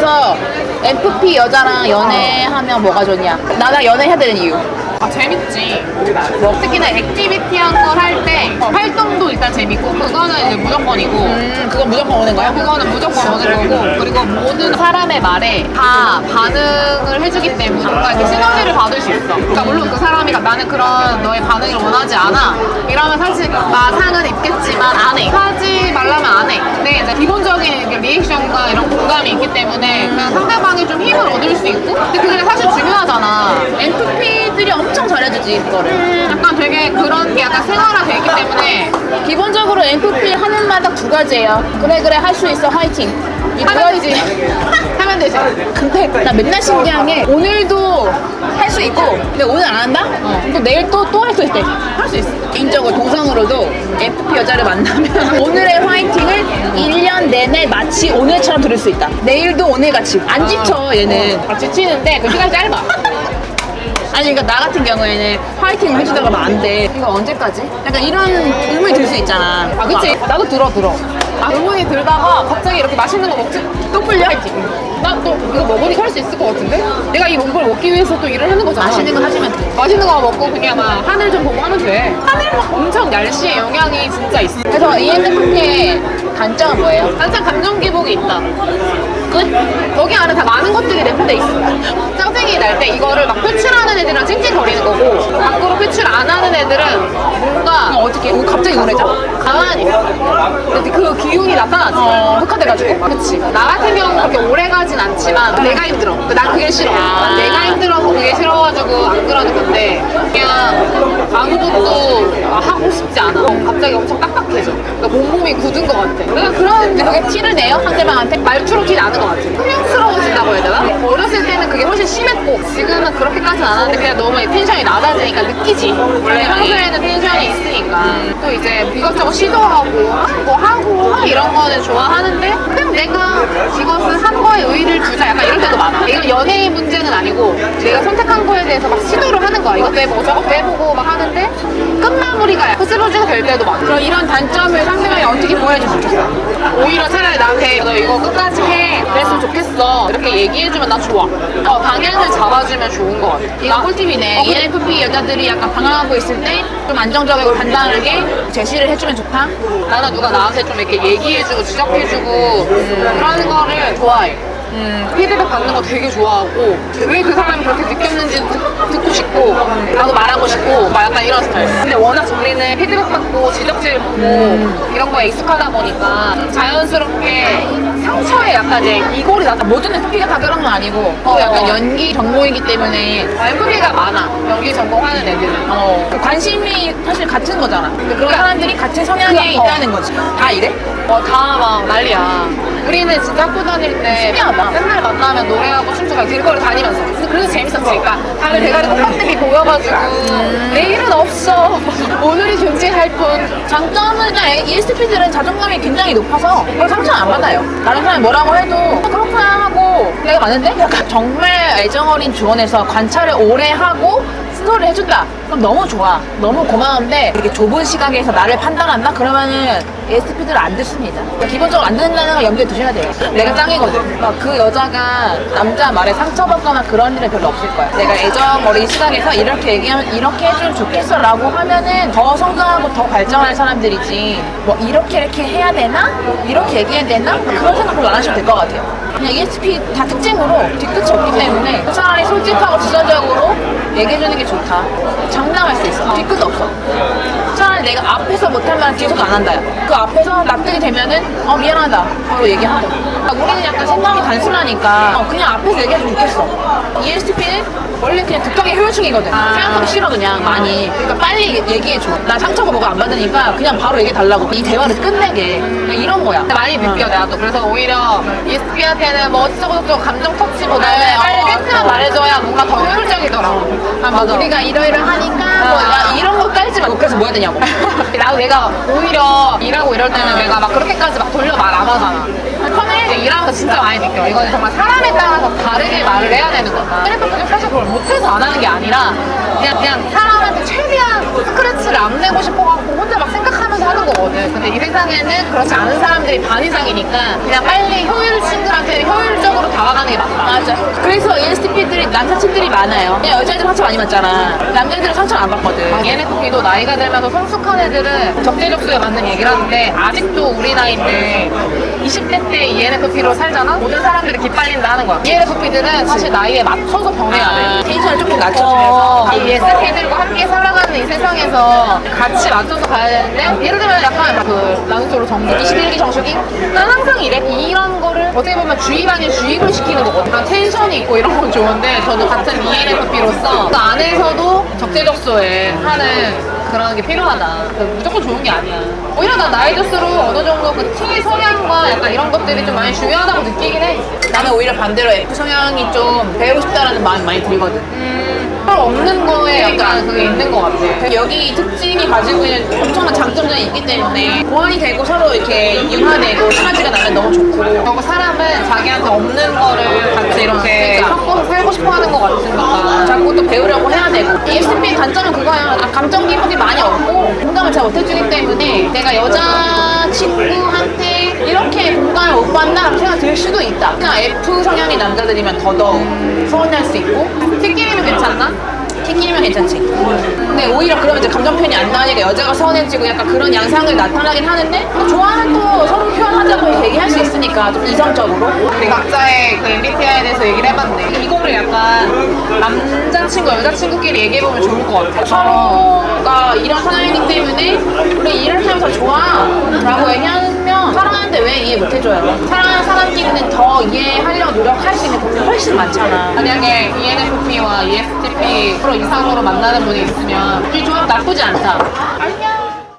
그래서 FP 여자랑 연애하면 뭐가 좋냐? 나랑 연애해야 되는 이유. 아 재밌지. 뭐 특히나 액티비티한 걸 할 때 활동도 일단 재밌고 그거는 이제 무조건이고 음, 그건 무조건 오는 거야? 그거는 무조건 오는 거고 그리고 모든 사람의 말에 다 반응을 해주기 때문에 뭔가 이렇게 시너지를 받을 수 있어. 그러니까 물론 그 사람이 나는 그런 너의 반응을 원하지 않아. 이러면 사실 나 상은 입겠지만 공감이 있기 때문에 그냥 상대방이 좀 힘을 얻을 수 있고 근데 그게 사실 중요하잖아. NFP들이 엄청 잘해주지, 그거를. 약간 되게 그런 게 약간 생활화 돼 있기 때문에 기본적으로 NFP 하는 마다 두 가지예요. 그래, 그래, 할 수 있어, 화이팅. 하면. 되지. 하면 되지. 근데 나 맨날 신기한 게 오늘도 할 수 있고 근데 오늘 안 한다? 또 내일 또 또 할 수 있대 할 수 있어 개인적으로 동성으로도 FP 여자를 만나면 오늘의 화이팅을 1년 내내 마치 오늘처럼 들을 수 있다 내일도 오늘같이 안 지쳐 얘는 아, 지치는데 그 시간이 짧아. 아니 그러니까 나 같은 경우에는 화이팅을 해주다가 하면 안돼 이거 언제까지? 약간 이런 의문이 들 수 있잖아 아, 그치? 나도 들어, 들어. 아, 의문이 들다가 갑자기 이렇게 맛있는 거 먹지? 또 풀려? 나또 이거 먹으니까 할수 있을 것 같은데? 내가 이 몸을 먹기 위해서 또 일을 하는 거잖아. 맛있는 거 하시면 돼 맛있는 거 먹고 그냥 막 하늘 좀 보고 하면 돼. 하늘 엄청 날씨에 영향이 진짜 있어. 그래서 ENFP의 단점은 뭐예요? 한참 감정 기복이 있다. 끝? 거기 안에 다 많은 것들이 내포돼 있어. 짱생이 날 때 이거를 막 표출하는 애들이랑 찡찡거리는 거고 밖으로 표출 안 하는 애들은 뭔가 어떻게? 왜 갑자기 우울해져? 가만히 있어. 근데 그 기운이 나타나지. 어. 흑화돼가지고. 그치. 나 같은 경우는 그렇게 오래 가진 않지만 내가 힘들어. 난 그게 싫어. 아. 내가 힘들어서 그게 싫어가지고 안 그러는 건데 그냥 아무것도 하고 싶지 않아. 갑자기 엄청 딱딱해져. 그러니까 몸몸이 굳은 것 같아. 내가 그런 그게 티를 내요? 상대방한테? 말투로 티 나는 것 같아. 후련스러워 진다고 해야 되나? 어렸을 때는 그게 훨씬 심했고 지금은 그렇게까지는 안 하는데 그냥 너무 텐션이 낮아지니까 느끼지. 원래 평소에는 텐션이 있으니까 또 이제 이것저것 시도하고 하고 하고 막 이런 거는 좋아하는데 그냥 내가 이것을 한 거에 의의를 두자 약간 이럴 때도 많아. 이건 연애의 문제는 아니고 내가 선택한 거에 대해서 막 시도를 하는 거야. 이것도 해보고 저것도 해보고 막 하는데 끝마무리가 흐지부지가 될 때도 많아. 그럼 이런 단점을 상대방이 어떻게 보여주면 좋겠어? 오히려 차라리 나한테 너 이거 끝까지 해 그랬으면 좋겠어 이렇게 얘기해주면 나 좋아 어, 방향을 잡아주면 좋은 것 같아 이거 꿀팁이네. 어, 그- ENFP 여자들이 약간 방황하고 있을 때 좀 안정적이고 간단하게 제시를 해주면 좋다. 나는 누가 나한테 좀 이렇게 얘기해주고 지적해주고 그러는 거를 좋아해 음, 피드백 받는 거 되게 좋아하고 왜 그 사람이 그렇게 느꼈는지 듣- 듣고 싶고 나도 말하고 싶고 막 약간 이런 스타일 근데 워낙 우리는 피드백 받고 지적질 받고 이런 거에 익숙하다 보니까 자연스럽게 상처에 약간 이제 이골이 나타 모든 FP가 다 그런 건 아니고 또 어. 약간 연기 전공이기 때문에 FP가 많아 연기 전공하는 애들은 어, 그 관심이 사실 같은 거잖아. 근데 그런 사람들이 같은 성향에 어. 있다는 거지. 다 이래? 어, 다 막 난리야. 우리는 진짜 학교 다닐 때 신기하다. 맨날 만나면 노래하고 춤추고 길거리 다니면서. 근데 그래서 재밌었지. 그러니까 다들 대가리 똑같들이 보여가지고 내일은 없어. 오늘이 존재할 뿐. 장점은 ESTP들은 자존감이 굉장히 높아서 그걸 상처를 안 받아요. 다른 사람이 뭐라고 해도 어, 그렇구나 하고 내가 맞는데? 약간 정말 애정어린 조언에서 관찰을 오래 하고 스토리를 해준다. 그럼 너무 좋아. 너무 고마운데 이렇게 좁은 시각에서 나를 판단한다? 그러면은 ESTP들은 안 듣습니다. 기본적으로 안 듣는다는 걸 염두에 두셔야 돼요. 내가 짱이거든. 막 그 여자가 남자 말에 상처받거나 그런 일은 별로 없을 거야. 내가 애정 어린 시각에서 이렇게 얘기하면 이렇게 해주면 좋겠어 라고 하면은 더 성장하고 더 발전할 사람들이지 뭐 이렇게 이렇게 해야 되나? 이렇게 얘기해야 되나? 그런 생각 별로 안 하셔도 될 것 같아요. 그냥 ESP 다 특징으로 뒤끝이 없기 때문에 차라리 솔직하고 주전적으로 얘기해주는 게 좋다. 장담할 수 있어. 뒤끝 없어. 차라리 내가 앞에서 못하면 뒤에서도 안 한다. 그 앞에서 납득이 되면은 어 미안하다 하고 얘기하고. 그러니까 우리는 약간 생각이 단순하니까 어, 그냥 앞에서 얘기해주면 좋겠어. ESTP는 원래 그냥 듣하게 효율충이거든. 생각하기 싫어 그냥 많이. 그러니까 빨리 얘기해줘. 나 상처가 뭐가 안 받으니까 그냥 바로 얘기해달라고. 이 대화를 끝내게. 그냥 이런 거야. 많이 느껴, 나도. 그래서 오히려 ESP한테는 뭐 어쩌고저쩌고 감정 터치보다는 네, 빨리 어, 팩트만 어. 말해줘야 뭔가 더 아, 뭐 우리가 이러이러하니까 뭐 아. 야, 이런 거 깔지 말고 그래서 뭐 해야 되냐고. 나도 내가 오히려 일하고 이럴 때는 내가 막 그렇게까지 막 돌려 말 안 하잖아. 이제 일하면서 진짜 많이 느껴. 이거는 정말 사람에 따라서 다르게 말을 해야 되는 거다. 트래픽은 사실 그걸 못해서 안 하는 게 아니라 그냥, 그냥 사람한테 최대한 스크래치를 안 내고 싶어갖고 혼자 막 생각 하는 거거든. 근데 이 세상에는 그렇지 않은 사람들이 반 이상이니까 그냥 빨리 효율 친구한테 효율적으로 다가가 그래서 ESTP들이 남사친들이 많아요. 그냥 여자애들 상처 많이 받잖아. 남자애들은 상처를 안 받거든. ENFP도 나이가 들면서 성숙한 애들은 적재적소에 맞는 얘기를 하는데 아직도 우리 나이인데 20대 때 ENFP로 살잖아? 모든 사람들이 기빨린다 하는 거야. ENFP들은 사실 나이에 맞춰서 병행해야 돼. 텐션을 조금 낮춰주면서 어, 이 ESFP들과 함께 살아가는 이 세상에서 같이 맞춰서 가야 되는데 예를 들면 약간 그 나누토로 정부 21기 정수기? 난 항상 이래. 이런 거를 어떻게 보면 주입 아닌 주입을 시키는 거거든. 난 텐션이 있고 이런 건 좋은데 저도 같은 ENFP로서 그 안에서도 적재적소에 하는 그런 게 필요하다. 그 무조건 좋은 게 아니야. 오히려 난 나이 들수록 어느 정도 그 T 성향과 약간 이런 것들이 좀 많이 중요하다고 느끼긴 해. 나는 오히려 반대로 F 성향이 좀 배우고 싶다라는 마음이 많이 들거든. 음, 없는 약간 그게 있는 것 같아 여기 이 특징이 가지고 있는 엄청난 장점들이 있기 때문에 보완이 되고 서로 이렇게 융화되고 시너지가 나면 너무 좋고 그리고 사람은 자기한테 없는 거를 같이 이렇게 그러니까. 섞어서 살고 싶어 하는 것 같으니까. 자꾸 또 배우려고 해야 되고 ESTP의 단점은 그거야 아, 감정 기복이 많이 없고 공감을 잘 못해주기 때문에 내가 여자 친구한테 이렇게 공감을 못 받나 생각이 들 수도 있다 그냥 F 성향의 남자들이면 더더욱 서운할 수 있고 티끼리는 괜찮나? T끼리면 괜찮지 근데 오히려 그러면 이제 감정 표현이 안 나오니까 여자가 서운해지고 약간 그런 양상을 나타나긴 하는데 또 좋아하는 또 서로 표현하자고 얘기할 수 있으니까 좀 이성적으로 우리 각자의 그 MBTI에 대해서 얘기를 해봤네. 이거를 약간 남자친구, 여자친구끼리 얘기해보면 좋을 것 같아. 서로가 이런 성향이기 때문에 우리 이렇게 하면 더 좋아 라고 얘기하면 사랑하는데 왜 이해 못 해줘요 사랑 사람끼리는 더 이해하려고 노력할 수 있는 부분이 훨씬 많잖아 만약에 ENFP와 ESTP 서로 이상으로 만나는 분이 있으면 이 조합 나쁘지 않다.